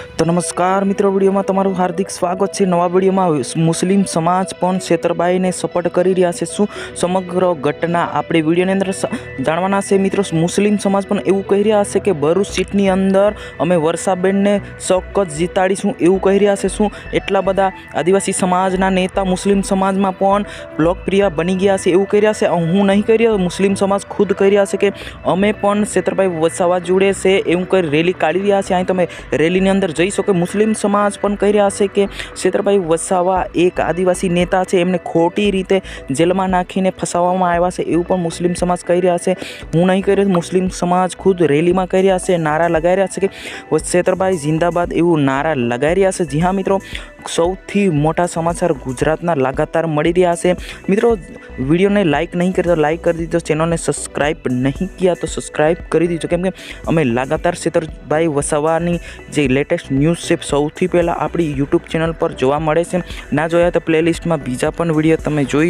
તો નમસ્કાર મિત્રો, વિડીયોમાં તમારું હાર્દિક સ્વાગત છે. નવા વિડીયોમાં મુસ્લિમ સમાજ પણ છેતરબાઈને સપોર્ટ કરી રહ્યા છે. શું સમગ્ર ઘટના આપણે વિડીયોની અંદર જાણવાના છે? મિત્રો, મુસ્લિમ સમાજ પણ એવું કહી રહ્યા છે કે ભરૂચ સીટની અંદર અમે વર્ષાબેનને ચોક્કસ જીતાડીશું એવું કહી રહ્યા છે. શું એટલા બધા આદિવાસી સમાજના નેતા મુસ્લિમ સમાજમાં પણ લોકપ્રિય બની ગયા છે એવું કહી રહ્યા છે? હું નહીં કહી રહ્યો, મુસ્લિમ સમાજ ખુદ કહી રહ્યા છે કે અમે પણ છેતરભાઈ વસાવા જોડે છે એવું કહી રેલી કાઢી રહ્યા છે? અહીં તમે રેલીની અંદર જઈ શકો. મુસ્લિમ સમાજ પણ કહી રહ્યા છે કે ક્ષેત્રભાઈ વસાવા એક આદિવાસી નેતા છે. એમને ખોટી રીતે જેલમાં નાખીને ફસાવવામાં આવ્યા છે એવું પણ મુસ્લિમ સમાજ કહી રહ્યા છે. હું નહીં કહી રહ્યો મુસ્લિમ સમાજ ખુદ રેલીમાં કહી રહ્યા છે, નારા લગાવી રહ્યા છે કે ક્ષેત્રભાઈ જિંદાબાદ એવું નારા લગાવી રહ્યા છે. જી હા મિત્રો, સૌથી મોટા સમાચાર ગુજરાતના લગાતાર મળી રહ્યા છે. મિત્રો વિડીયોને લાઇક નહીં કરી તો લાઇક કરી દીધો, ચેનલને સબસ્ક્રાઇબ નહીં કિયા તો સબસ્ક્રાઇબ કરી દીધો કેમ કે અમે લગાતાર છેતરભાઈ વસાવાની જે લેટેસ્ટ ન્યૂઝ છે, સૌથી પહેલાં આપણી યુટ્યુબ ચેનલ પર જોવા મળે છે. ના જોયા તો પ્લેલિસ્ટમાં બીજા પણ વીડિયો તમે જોઈ